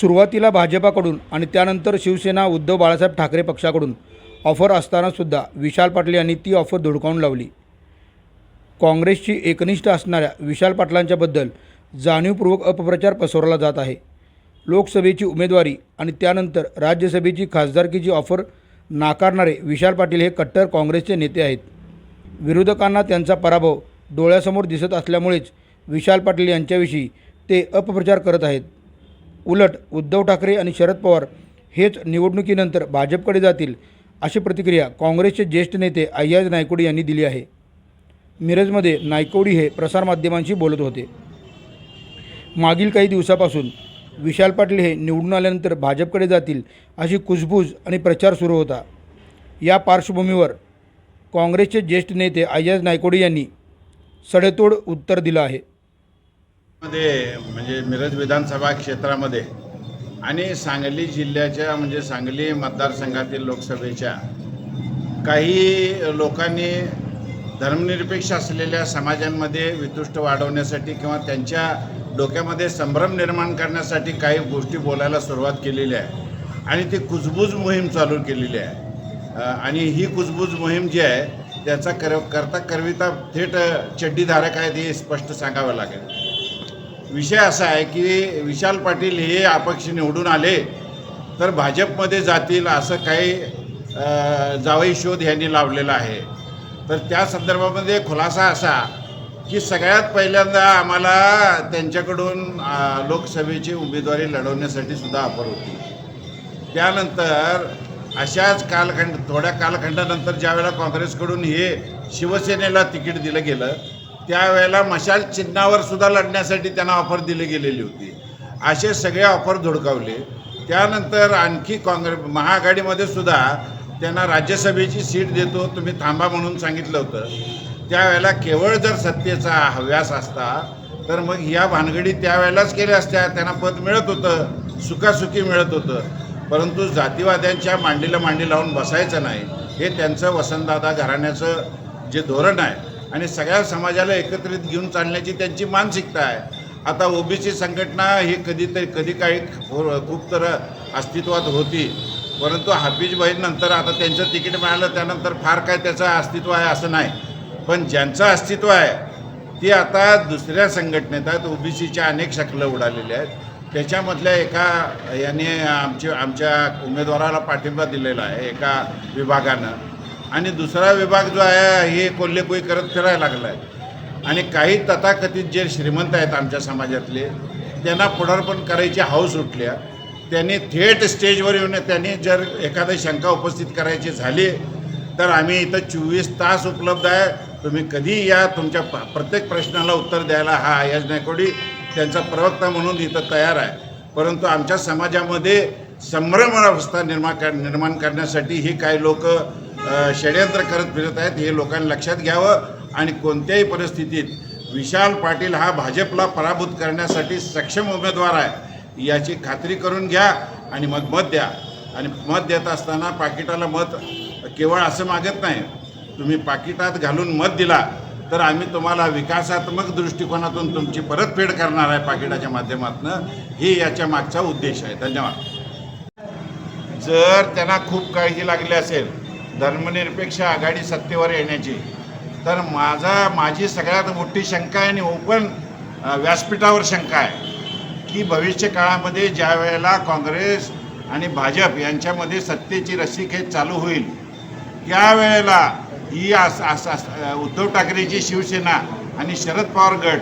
सुरुवातीला भाजपाकडून आणि त्यानंतर शिवसेना उद्धव बाळासाहेब ठाकरे पक्षाकडून ऑफर असतानासुद्धा विशाल पाटील यांनी ती ऑफर धुडकावून लावली. काँग्रेसची एकनिष्ठ असणाऱ्या विशाल पाटलांच्याबद्दल जाणीवपूर्वक अपप्रचार पसरवला जात आहे. लोकसभेची उमेदवारी आणि त्यानंतर राज्यसभेची खासदारकीची ऑफर नाकारणारे विशाल पाटील हे कट्टर काँग्रेसचे नेते आहेत. विरोधकांना त्यांचा पराभव डोळ्यासमोर दिसत असल्यामुळेच विशाल पाटील यांच्याविषयी ते अपप्रचार करत आहेत. उलट उद्धव ठाकरे आणि शरद पवार हेच निवडणुकीनंतर भाजपकडे जातील अशी प्रतिक्रिया काँग्रेसचे ज्येष्ठ नेते अय्याज नायकोडी यांनी दिली आहे. मिरजमध्ये नायकोडी हे प्रसारमाध्यमांशी बोलत होते. मागील काही दिवसापासून विशाल पाटील हे निवडून आल्यानंतर भाजपकडे जातील अशी कुजबूज आणि प्रचार सुरू होता. या पार्श्वभूमीवर काँग्रेसचे ज्येष्ठ नेते अय्याज नायकोडी यांनी सडेतोड उत्तर दिलं आहे. मध्ये म्हणजे मिरज विधानसभा क्षेत्रामध्ये आणि सांगली जिल्ह्याच्या म्हणजे सांगली मतदारसंघातील लोकसभेच्या काही लोकांनी धर्मनिरपेक्ष असलेल्या समाजांमध्ये वितुष्ट वाढवण्यासाठी किंवा त्यांच्या डोक्यामध्ये संभ्रम निर्माण करण्यासाठी काही गोष्टी बोलायला सुरुवात केलेली आहे. आणि ती कुजबूज मोहीम चालू केलेली आहे. आणि ही कुजबूज मोहीम जी आहे त्याचा कर करता करविता थेट चड्डीधारक आहेत हे स्पष्ट सांगावं लागेल. विषय असा आहे की विशाल पाटील हे अपक्ष निवडून आले तर भाजपमध्ये जातील असं काही जावई शोध यांनी लावलेला आहे. तर त्या संदर्भामध्ये खुलासा असा की सगळ्यात पहिल्यांदा आम्हाला त्यांच्याकडून लोकसभेची उमेदवारी लढवण्यासाठी सुद्धा ऑफर होती. त्यानंतर अशाच कालखंड थोड्या कालखंडानंतर ज्यावेळेला काँग्रेसकडून हे शिवसेनेला तिकीट दिलं गेलं त्यावेळेला मशाल चिन्हावर सुद्धा लढण्यासाठी त्यांना ऑफर दिली गेलेली होती. असे सगळे ऑफर धुडकावले. त्यानंतर आणखी काँग्रेस महाआघाडीमध्ये सुद्धा त्यांना राज्यसभेची सीट देतो. तुम्ही थांबा म्हणून सांगितलं होतं. त्यावेळेला केवळ जर सत्तेचा हव्यास असता तर मग ह्या भानगडी त्यावेळेलाच केल्या असत्या. त्यांना पद मिळत होतं. सुखासुखी मिळत होतं. परंतु जातीवाद्यांच्या मांडीला मांडी लावून बसायचं नाही हे त्यांचं वसंतदादा घराण्याचं जे धोरण आहे आणि सगळ्या समाजाला एकत्रित घेऊन चालण्याची त्यांची मानसिकता आहे. आता ओबीसी संघटना ही कधीतरी कधी काही खूप तर अस्तित्वात होती. परंतु हाफिज नंतर आता त्यांचं तिकीट मिळालं त्यानंतर फार काय त्याचं अस्तित्व आहे असं नाही. पण ज्यांचं अस्तित्व आहे ती आता दुसऱ्या संघटनेत आहेत. ओबीसीच्या अनेक शकलं उडालेल्या आहेत. त्याच्यामधल्या एका याने आमच्या आमच्या उमेदवाराला पाठिंबा दिलेला आहे एका विभागानं. आणि दुसरा विभाग जो आहे हे कोल्हेकोई करत फिरायला लागला आहे आणि काही तथाकथित जे श्रीमंत आहेत आमच्या समाजातले त्यांना पुढारपण करायची हाऊस उठल्या. त्यांनी थेट स्टेजवर येऊन त्यांनी जर एखादी शंका उपस्थित करायची झाली तर आम्ही इथं चोवीस तास उपलब्ध आहे. तुम्ही कधी या तुमच्या प्रत्येक प्रश्नाला उत्तर द्यायला हा आयाज नायकोडी त्यांचा प्रवक्ता म्हणून इथं तयार आहे. परंतु आमच्या समाजामध्ये संभ्रम अवस्था निर्माण कर निर्माण करण्यासाठी ही काही लोक षडयंत्र करत फिरत आहेत हे लोकांनी लक्षात घ्यावं आणि कोणत्याही परिस्थितीत विशाल पाटील हा भाजपला पराभूत करण्यासाठी सक्षम उमेदवार आहे याची खात्री करून घ्या आणि मग मत द्या. आणि मत देत असताना पाकिटाला मत केवळ असं मागत नाही तुम्ही पाकिटात घालून मत दिला तर आम्ही तुम्हाला विकासात्मक दृष्टिकोनातून तुमची परतफेड करणार आहे पाकिटाच्या माध्यमातून. हे याच्या मागचा उद्देश आहे. धन्यवाद. जर त्यांना खूप काळजी लागली असेल धर्मनिरपेक्ष आघाडी सत्तेवर येण्याची. तर माझा माझी सगळ्यात मोठी शंका आहे आणि ओपन व्यासपीठावर शंका आहे की भविष्य काळामध्ये ज्या वेळेला काँग्रेस आणि भाजप यांच्यामध्ये सत्तेची रस्सीखेच चालू होईल त्यावेळेला ही आस आस उद्धव ठाकरेची शिवसेना आणि शरद पवार गट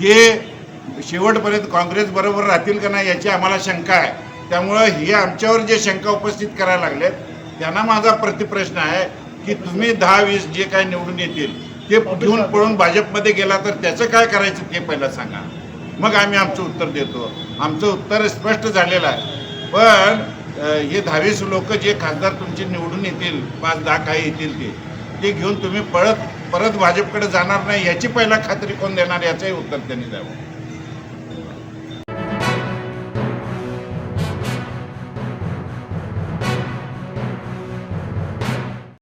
हे शेवटपर्यंत काँग्रेस बरोबर राहतील का नाही याची आम्हाला शंका आहे. त्यामुळं हे आमच्यावर जे शंका उपस्थित करायला लागलेत त्यांना माझा प्रतिप्रश्न आहे की तुम्ही दहा वीस जे काय निवडून येतील ते घेऊन पळून भाजपमध्ये गेला तर त्याचं काय करायचं ते पहिलं सांगा. मग आम्ही आमचं उत्तर देतो. आमचं उत्तर स्पष्ट झालेलं आहे. पण हे दहावीस लोक जे खासदार तुमचे निवडून येतील पाच दहा काही येतील ते ते घेऊन तुम्ही पळत परत भाजपकडे जाणार नाही याची पहिला खात्री कोण देणार याचंही उत्तर त्यांनी द्यावं.